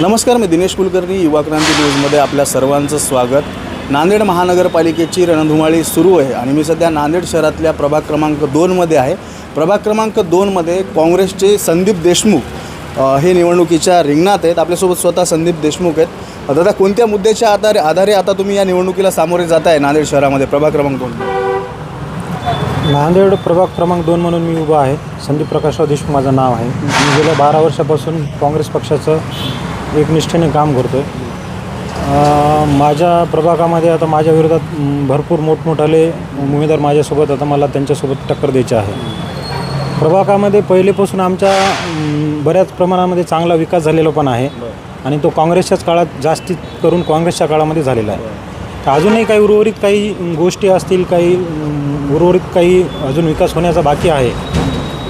नमस्कार मी दिनेश कुलकर्णी युवा क्रांती न्यूजमध्ये आपल्या सर्वांचं स्वागत. नांदेड महानगरपालिकेची रणधुमाळी सुरू आहे आणि मी सध्या नांदेड शहरातल्या प्रभाग क्रमांक दोनमध्ये आहे. प्रभाग क्रमांक दोनमध्ये काँग्रेसचे संदीप देशमुख हे निवडणुकीच्या रिंगणात आहेत. आपल्यासोबत स्वतः संदीप देशमुख आहेत. दादा कोणत्या मुद्द्याच्या आधारे आधारे आता तुम्ही या निवडणुकीला सामोरे जात आहे नांदेड शहरामध्ये? प्रभाग क्रमांक दोन. नांदेड प्रभाग क्रमांक दोन म्हणून मी उभा आहे. संदीप प्रकाशराव देशमुख माझं नाव आहे. मी गेल्या बारा वर्षापासून काँग्रेस पक्षाचं एकनिष्ठेने काम करतो आहे माझ्या प्रभागामध्ये आता माझ्या विरोधात भरपूर मोठमोठाले उमेदवार माझ्यासोबत आता मला त्यांच्यासोबत टक्कर द्यायची आहे. प्रभागामध्ये पहिलेपासून आमच्या बऱ्याच प्रमाणामध्ये चांगला विकास झालेला पण आहे आणि तो काँग्रेसच्याच काळात जास्तीत करून काँग्रेसच्या काळामध्ये झालेला आहे. तर अजूनही काही उर्वरित काही गोष्टी असतील काही उर्वरित काही अजून विकास होण्याचा बाकी आहे.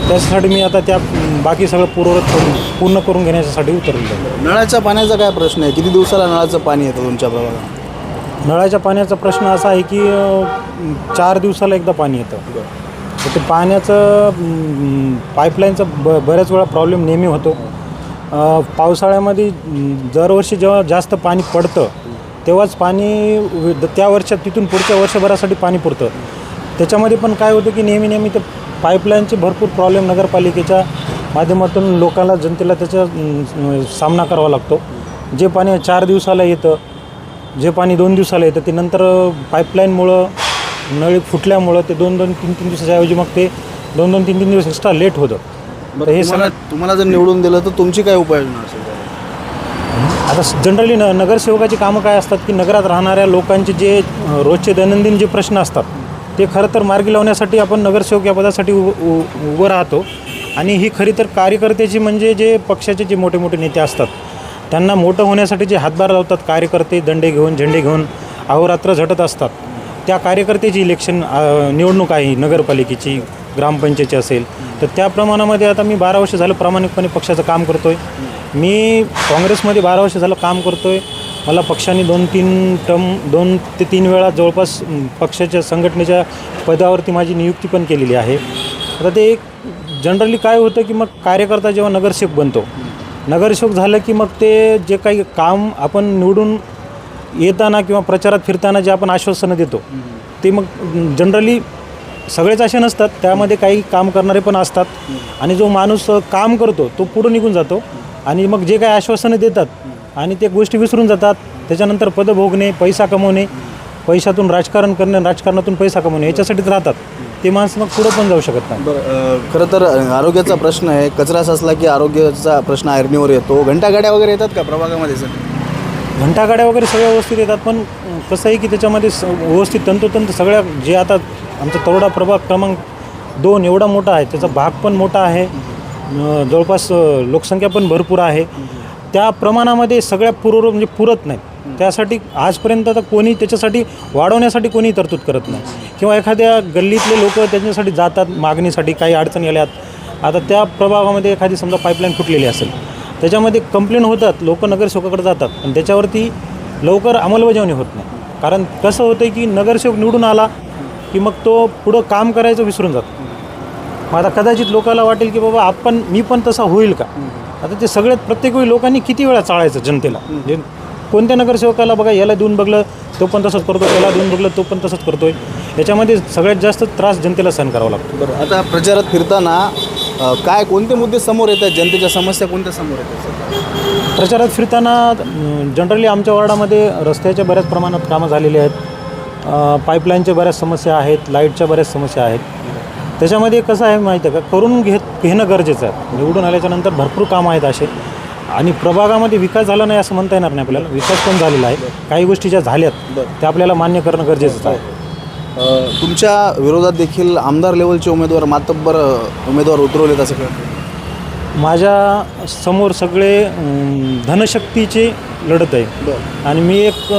त्यासाठी मी आता त्या बाकी सगळं पूर्वरत करून पूर्ण करून घेण्यासाठी उतरलेलो आहे. नळाच्या पाण्याचा काय प्रश्न आहे? किती दिवसाला नळाचं पाणी येतं तुमच्या प्रभागात नळाच्या पाण्याचा प्रश्न असा आहे की चार दिवसाला एकदा पाणी येतं. तर ते पाण्याचं पाईपलाईनचा ब बऱ्याच वेळा प्रॉब्लेम नेहमी होतो. पावसाळ्यामध्ये दरवर्षी जेव्हा जास्त पाणी पडतं तेव्हाच पाणी त्या वर्षात तिथून पुढच्या वर्षभरासाठी पाणी पुरतं. त्याच्यामध्ये पण काय होतं की नेहमी नेहमी ते पाईपलाईनचे भरपूर प्रॉब्लेम नगरपालिकेच्या माध्यमातून लोकांना जनतेला त्याचा सामना करावा लागतो. जे पाणी चार दिवसाला येतं जे पाणी दोन दिवसाला येतं ते नंतर पाईपलाईनमुळं नळी फुटल्यामुळं ते दोन दोन तीन तीन दिवसाच्या ऐवजी मग ते दोन दोन तीन तीन दिवस एक्स्ट्रा लेट होतं. तर हे सगळं तुम्हाला जर निवडून दिलं तर तुमची काय उपाययोजना असेल? आता जनरली न नगरसेवकाची कामं काय असतात की नगरात राहणाऱ्या लोकांचे जे रोजचे दैनंदिन जे प्रश्न असतात ते खरं तर मार्गी लावण्यासाठी आपण नगरसेवक या पदासाठी उ उ उभं राहतो. आणि ही खरी तर कार्यकर्त्याची म्हणजे जे पक्षाचे जे मोठे मोठे नेते असतात त्यांना मोठं होण्यासाठी जे हातभार लावतात कार्यकर्ते दंडे घेऊन झेंडे घेऊन अहोरात्र झटत असतात. त्या कार्यकर्त्याची इलेक्शन निवडणूक आहे नगरपालिकेची ग्रामपंचायतची असेल तर त्या प्रमाणामध्ये आता मी बारा वर्ष झालं प्रामाणिकपणे पक्षाचं काम करतो आहे मी काँग्रेसमध्ये बारा वर्ष झालं काम करतो आहे मला पक्षाने दोन तीन टर्म दोन ते तीन वेळा जवळपास पक्षाच्या संघटनेच्या पदावरती माझी नियुक्ती पण केलेली आहे. आता ते एक जनरली काय होतं की मग कार्यकर्ता जेव्हा नगरसेवक बनतो नगरसेवक झालं की मग ते जे काही काम आपण निवडून येताना किंवा प्रचारात फिरताना जे आपण आश्वासनं देतो ते मग जनरली सगळेच असे नसतात. त्यामध्ये काही काम करणारे पण असतात. आणि जो माणूस काम करतो तो पुढं निघून जातो. आणि मग जे काही आश्वासनं देतात आणि ते गोष्टी विसरून जातात. त्याच्यानंतर पद भोगणे पैसा कमवणे पैशातून राजकारण करणे राजकारणातून पैसा कमवणे याच्यासाठीच राहतात. ते माणसं मग पुढं पण जाऊ शकत नाही. बरं खरं तर आरोग्याचा प्रश्न आहे. कचरा साचला की आरोग्याचा प्रश्न ऐरणीवर येतो. घंटागाड्या वगैरे येतात का प्रभागामध्ये सर? घंटागाड्या वगैरे सगळ्या व्यवस्थित येतात पण कसं आहे की त्याच्यामध्ये स व्यवस्थित तंतोतंत सगळ्या जे आता आमचा तरोडा प्रभाग क्रमांक दोन एवढा मोठा आहे. त्याचा भाग पण मोठा आहे. जवळपास लोकसंख्या पण भरपूर आहे. त्या प्रमाणामध्ये सगळ्या पुरव म्हणजे पुरत नाही त्यासाठी आजपर्यंत आता कोणी त्याच्यासाठी वाढवण्यासाठी कोणी तरतूद करत नाही. किंवा एखाद्या गल्लीतले लोक त्याच्यासाठी जातात मागणीसाठी काही अडचणी आल्यात आता त्या प्रभागामध्ये एखादी समजा पाईपलाईन फुटलेली असेल त्याच्यामध्ये कंप्लेंट होतात लोक नगरसेवकाकडे जातात पण त्याच्यावरती लवकर अंमलबजावणी होत नाही. कारण कसं होतं की नगरसेवक निवडून आला की मग तो पुढं काम करायचं विसरून जातो. मग आता कदाचित लोकांना वाटेल की बाबा आपण मी पण तसा होईल का? आता ते सगळ्यात प्रत्येक वेळी लोकांनी किती वेळा चाळायचं जनतेला? जे कोणत्या नगरसेवकाला बघा याला देऊन बघलं तो पण तसंच करतो त्याला देऊन बघलं तो पण तसंच करतोय. याच्यामध्ये सगळ्यात जास्त त्रास जनतेला सहन करावा लागतो. बरं आता प्रचारात फिरताना अ, काय कोणते मुद्दे समोर येतात? जनतेच्या समस्या कोणत्या समोर येतात? प्रचारात फिरताना जनरली आमच्या वॉर्डामध्ये रस्त्याच्या बऱ्याच प्रमाणात कामं झालेली आहेत. अ, पाईपलाईनच्या बऱ्याच समस्या आहेत लाईटच्या बऱ्याच समस्या आहेत. त्याच्यामध्ये कसं आहे माहिती आहे का? करून घेत घेणं गरजेचं आहे. निवडून आल्याच्यानंतर भरपूर कामं आहेत असे. आणि प्रभागामध्ये विकास झाला नाही असं म्हणता येणार नाही आपल्याला. विकास पण झालेला आहे. काही गोष्टी ज्या झाल्यात त्या आपल्याला मान्य करणं गरजेचंच आहे. तुमच्या विरोधात देखील आमदार लेवलचे उमेदवार मातब्बर उमेदवार उतरवलेत असं कळतं माझ्यासमोर सगळे धनशक्तीचे लढत आहे. आणि मी एक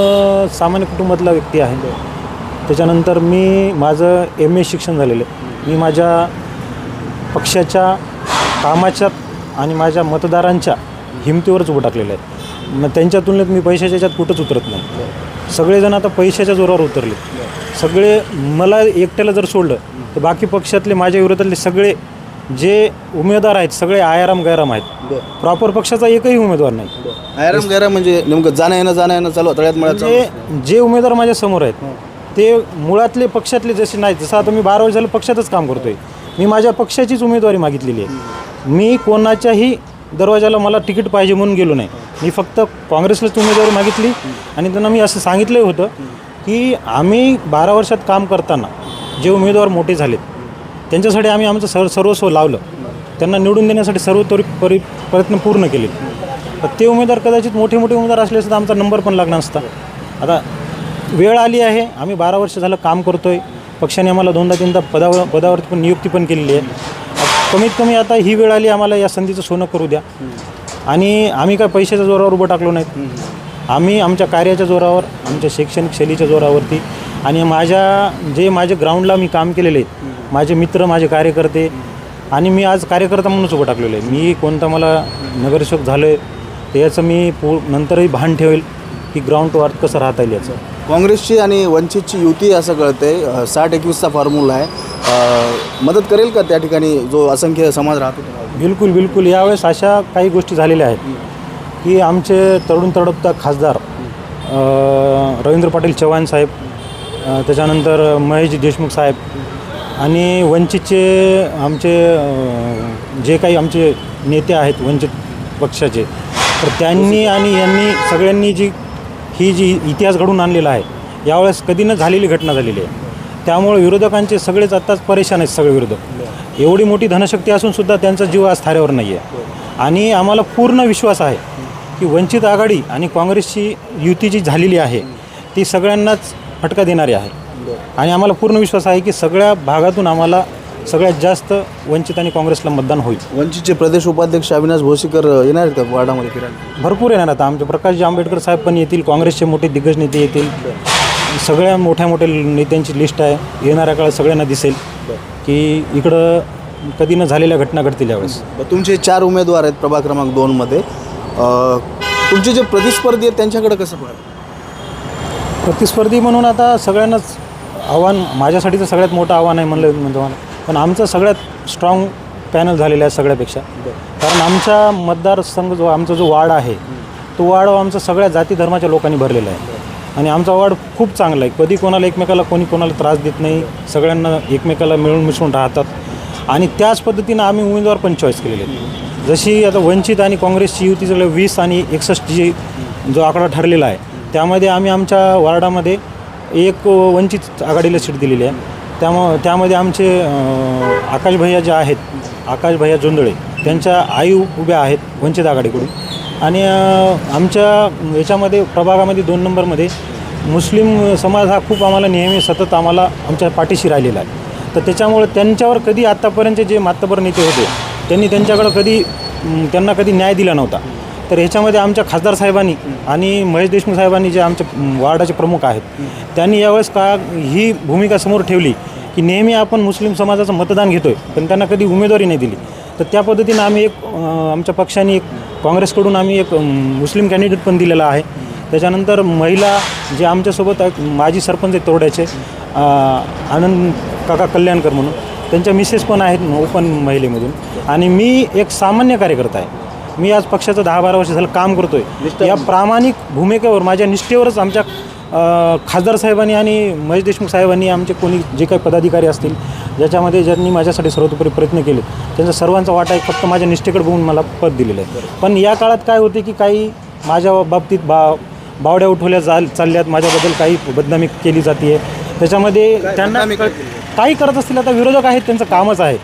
सामान्य कुटुंबातला व्यक्ती आहे. त्याच्यानंतर मी माझं एम ए शिक्षण झालेलं आहे. मी माझ्या पक्षाच्या कामाच्या आणि माझ्या मतदारांच्या हिमतीवरच उभं टाकलेलं आहे. मग त्यांच्या तुलनेत मी पैशाच्या ह्याच्यात कुठंच उतरत नाही. सगळेजण आता पैशाच्या जोरावर उतरले. सगळे मला एकट्याला जर सोडलं तर बाकी पक्षातले माझ्या विरोधातले सगळे जे उमेदवार आहेत सगळे आयाराम गैराम आहेत. प्रॉपर पक्षाचा एकही उमेदवार नाही. आयराम गैरा म्हणजे नेमकं जाणं येणं जाणं येणं चालू तळ्यात म्हणजे जे उमेदवार माझ्यासमोर आहेत ते मुळातले पक्षातले जसे नाही जसं आता मी बारा वर्ष झालं पक्षातच काम करतोय. मी माझ्या पक्षाचीच उमेदवारी मागितलेली आहे. मी कोणाच्याही दरवाजाला मला तिकीट पाहिजे म्हणून गेलो नाही. मी फक्त काँग्रेसलाच उमेदवारी मागितली आणि त्यांना मी असं सांगितलं होतं की आम्ही बारा वर्षात काम करताना जे उमेदवार मोठे झालेत त्यांच्यासाठी आम्ही आमचं सर्व सर्वस्व लावलं. त्यांना निवडून देण्यासाठी सर्वतोरी परि प्रयत्न पूर्ण केले. तर ते उमेदवार कदाचित मोठे मोठे उमेदवार असले असते आमचा नंबर पण लागणार असता आता वेळ आली आहे. आम्ही बारा वर्ष झालं काम करतो आहे पक्षाने आम्हाला दोनदा तीनदा पदावर पदावरती पण नियुक्ती पण केलेली आहे. कमीत कमी आता ही वेळ आली आम्हाला या संधीचं सोनं करू द्या. आणि आम्ही काय पैशाच्या जोरावर उभं टाकलो नाहीत. आम्ही आमच्या कार्याच्या जोरावर आमच्या शैक्षणिक शैलीच्या जोरावरती आणि माझ्या जे माझे ग्राउंडला मी काम केलेले आहेत माझे मित्र माझे कार्यकर्ते आणि मी आज कार्यकर्ता म्हणूनच उभं टाकलेलं आहे. मी कोणता मला नगरसेवक झालं आहे त्याचं मी पू नंतरही भान ठेवेल की ग्राउंड टू अर्थ कसं राहता येईल याचं. काँग्रेसची आणि वंचितची युती असं कळतंय. साठ एकवीसचा फॉर्म्युला आहे. मदत करेल का त्या ठिकाणी जो असंख्य समाज राहतो? बिलकुल बिलकुल. यावेळेस अशा काही गोष्टी झालेल्या आहेत की आमचे तरुण तडपता खासदार रवींद्र पाटील चव्हाण साहेब त्याच्यानंतर महेश देशमुख साहेब आणि वंचितचे आमचे जे काही आमचे नेते आहेत वंचित पक्षाचे तर त्यांनी आणि यांनी सगळ्यांनी जी ही जी इतिहास घडून आणलेला आहे यावेळेस कधी न झालेली घटना झालेली आहे. त्यामुळे विरोधकांचे सगळेच आत्ताच परेशान आहेत सगळे विरोधक. एवढी मोठी धनशक्ती असूनसुद्धा त्यांचा जीव आज थाऱ्यावर नाही आहे आणि आम्हाला पूर्ण विश्वास आहे की वंचित आघाडी आणि काँग्रेसची युती जी झालेली आहे ती सगळ्यांनाच फटका देणारी आहे. आणि आम्हाला पूर्ण विश्वास आहे की सगळ्या भागातून आम्हाला सगळ्यात जास्त वंचित आणि काँग्रेसला मतदान होईल. वंचितचे प्रदेश उपाध्यक्ष अविनाश भोसीकर येणार आहेत का वार्डामध्ये फिरायला? भरपूर येणार आता आमचे प्रकाशजी आंबेडकर साहेब पण येतील काँग्रेसचे मोठे दिग्गज नेते येतील. सगळ्या मोठ्या मोठ्या नेत्यांची लिस्ट आहे. येणाऱ्या काळात सगळ्यांना दिसेल की इकडं कधी न झालेल्या घटना घडतील यावेळेस. तुमचे चार उमेदवार आहेत प्रभाग क्रमांक दोनमध्ये अ, तुमचे जे प्रतिस्पर्धी आहेत त्यांच्याकडे कसं पाहत प्रतिस्पर्धी म्हणून आता सगळ्यांनाच आव्हान माझ्यासाठी तर सगळ्यात मोठं आव्हान आहे म्हणलं म्हणजे मला पण आमचं सगळ्यात स्ट्रॉंग पॅनल झालेलं आहे सगळ्यापेक्षा. कारण आमच्या मतदारसंघ जो आमचा जो वार्ड आहे तो वार्ड आमचा सगळ्या जाती धर्माच्या लोकांनी भरलेला आहे. आणि आमचा वार्ड खूप चांगला आहे. कधी कोणाला एकमेकाला कोणी कोणाला त्रास देत नाही. सगळ्यांना एकमेकाला मिळून मिसळून राहतात. आणि त्याच पद्धतीनं आम्ही उमेदवार पण चॉईस केलेले आहेत. जशी आता वंचित आणि काँग्रेसची युती सगळं वीस आणि एकसष्ट जी जो आकडा ठरलेला आहे त्यामध्ये आम्ही आमच्या वार्डामध्ये एक वंचित आघाडीला सीट दिलेली आहे. त्यामुळं त्यामध्ये आमचे आकाश भैया जे आहेत आकाश भैया जोंदळे त्यांच्या आई उभ्या आहेत वंचित आघाडीकडून. आणि आमच्या याच्यामध्ये प्रभागामध्ये दोन नंबरमध्ये मुस्लिम समाज हा खूप आम्हाला नेहमी सतत आम्हाला आमच्या पाठीशी राहिलेला आहे. तर त्याच्यामुळं त्यांच्यावर कधी आत्तापर्यंत जे मातबर नेते होते त्यांनी त्यांच्याकडं कधी त्यांना कधी न्याय दिला नव्हता. तर ह्याच्यामध्ये आमच्या खासदार साहेबांनी आणि महेश देशमुख साहेबांनी जे आमचे अं, वार्डाचे प्रमुख आहेत त्यांनी यावेळेस का ही भूमिका समोर ठेवली की नेहमी आपण मुस्लिम समाजाचं मतदान घेतोय पण त्यांना कधी उमेदवारी नाही दिली. तर त्या पद्धतीनं आम्ही एक आमच्या पक्षाने एक काँग्रेसकडून आम्ही एक मुस्लिम कॅन्डिडेट पण दिलेला आहे. त्याच्यानंतर महिला जे आमच्यासोबत माजी सरपंच आहेत तोरड्याचे आनंद काका कल्याणकर म्हणून त्यांच्या मिसेस पण आहेत ओपन महिलेमधून. आणि मी एक सामान्य कार्यकर्ता आहे. मी आज पक्षाचं दहा बारा वर्ष झालं काम करतो आहे या प्रामाणिक भूमिकेवर माझ्या निष्ठेवरच आमच्या खासदार साहेबांनी आणि महेश देशमुख साहेबांनी आमचे कोणी जे काही पदाधिकारी असतील ज्याच्यामध्ये ज्यांनी माझ्यासाठी सर्वतोपरी प्रयत्न केले त्यांचा सर्वांचा वाटा एक फक्त माझ्या निष्ठेकडे बघून मला पद दिलेलं आहे. पण या काळात काय होते की काही माझ्या बाबतीत बा बावड्या उठवल्या जा चालल्यात माझ्याबद्दल काही बदनामी केली जाते त्याच्यामध्ये त्यांना काही करत असतील आता विरोधक आहेत त्यांचं कामच आहे.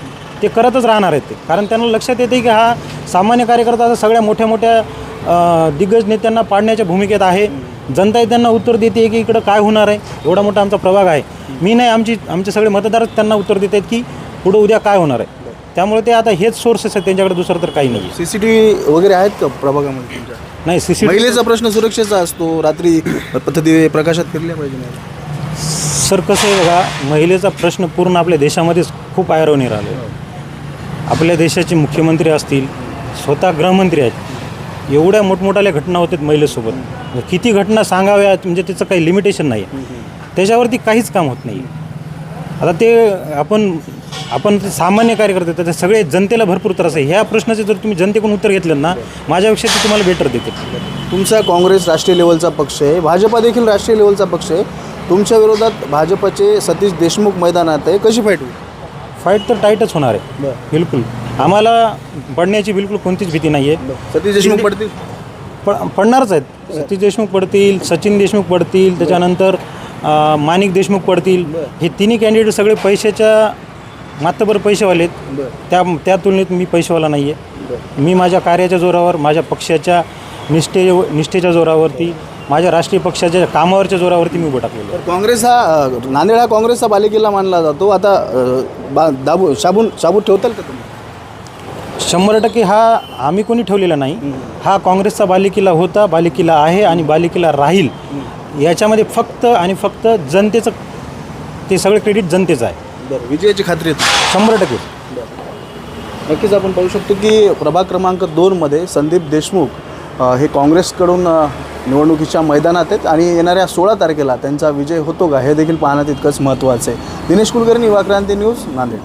ते करतच राहणार आहेत ते. कारण त्यांना लक्षात येते की हा सामान्य कार्यकर्ता आता सगळ्या मोठ्या मोठ्या दिग्गज नेत्यांना पाडण्याच्या भूमिकेत आहे. जनताही त्यांना उत्तर देते की इकडं काय होणार आहे. एवढा मोठा आमचा प्रभाग आहे. मी नाही आमची आमचे सगळे मतदारच त्यांना उत्तर देत आहेत की पुढं उद्या काय होणार आहे. त्यामुळे ते आता हेच सोर्सेस आहेत. त्यांच्याकडे दुसरं तर काही नाही सी सी टी व्ही वगैरे आहेत का प्रभागामध्ये नाही सी सी महिलेचा प्रश्न सुरक्षेचा असतो. रात्री पद्धती प्रकाशात फिरल्या पाहिजे नाही. सर कसं आहे बघा महिलेचा प्रश्न पूर्ण आपल्या देशामध्येच खूप आयरवणी राहिलो आपल्या देशाचे मुख्यमंत्री असतील स्वतः गृहमंत्री आहेत एवढ्या मोठमोठ्या घटना होतात महिलेसोबत. किती घटना सांगाव्यात म्हणजे त्याचं काही लिमिटेशन नाही त्याच्यावरती काहीच काम होत नाही आता ते आपण आपण ते सामान्य कार्यकर्ते तर सगळे जनतेला भरपूर त्रास आहे. ह्या प्रश्नाचे जर तुम्ही जनतेकडून उत्तर घेतलं ना माझ्यापेक्षा ते तुम्हाला बेटर देतील. तुमचा काँग्रेस राष्ट्रीय लेवलचा पक्ष आहे. भाजपा देखील राष्ट्रीय लेवलचा पक्ष आहे. तुमच्या विरोधात भाजपचे सतीश देशमुख मैदानात आहे. कशी फाईट होईल? फाईट तर टाईटच होणार आहे. बरं. बिलकुल. आम्हाला पडण्याची बिलकुल कोणतीच भीती नाही आहे सतीश देशमुख पडतील? प पडणारच आहेत. सतीश देशमुख पडतील सचिन देशमुख पडतील त्याच्यानंतर अं, माणिक देशमुख पडतील. हे तिन्ही कॅन्डिडेट सगळे पैशाच्या मात्रभर पैसेवाले आहेत. बरं. त्या त्या तुलनेत मी पैसेवाला नाही आहे मी माझ्या कार्याच्या जोरावर माझ्या पक्षाच्या निष्ठे निष्ठेच्या जोरावरती माझ्या राष्ट्रीय पक्षाच्या कामावरच्या जोरावरती मी उभं टाकलेलो. तर काँग्रेस हा अ, नांदेड हा काँग्रेसचा बालेकिल्ला मानला जातो. आता अ, बा दाबू शाबून शाबूत ठेवताल का तुम्ही? शंभर टक्के हा आम्ही कोणी ठेवलेला नाही. हा काँग्रेसचा बालेकिल्ला होता बालेकिल्ला आहे आणि बालेकिल्ला राहील. याच्यामध्ये फक्त आणि फक्त जनतेचं ते सगळं क्रेडिट जनतेचं आहे. बरं विजयाची खात्री आहे शंभर टक्के. नक्कीच आपण पाहू शकतो की प्रभाग क्रमांक दोनमध्ये संदीप देशमुख अ, हे काँग्रेसकडून अ, निवडणुकीच्या मैदानात आहेत आणि येणाऱ्या सोळा तारखेला त्यांचा विजय होतो का? हे देखील पाहणं तितकंच महत्त्वाचं आहे. दिनेश कुलकर्णी युवाक्रांती न्यूज नांदेड.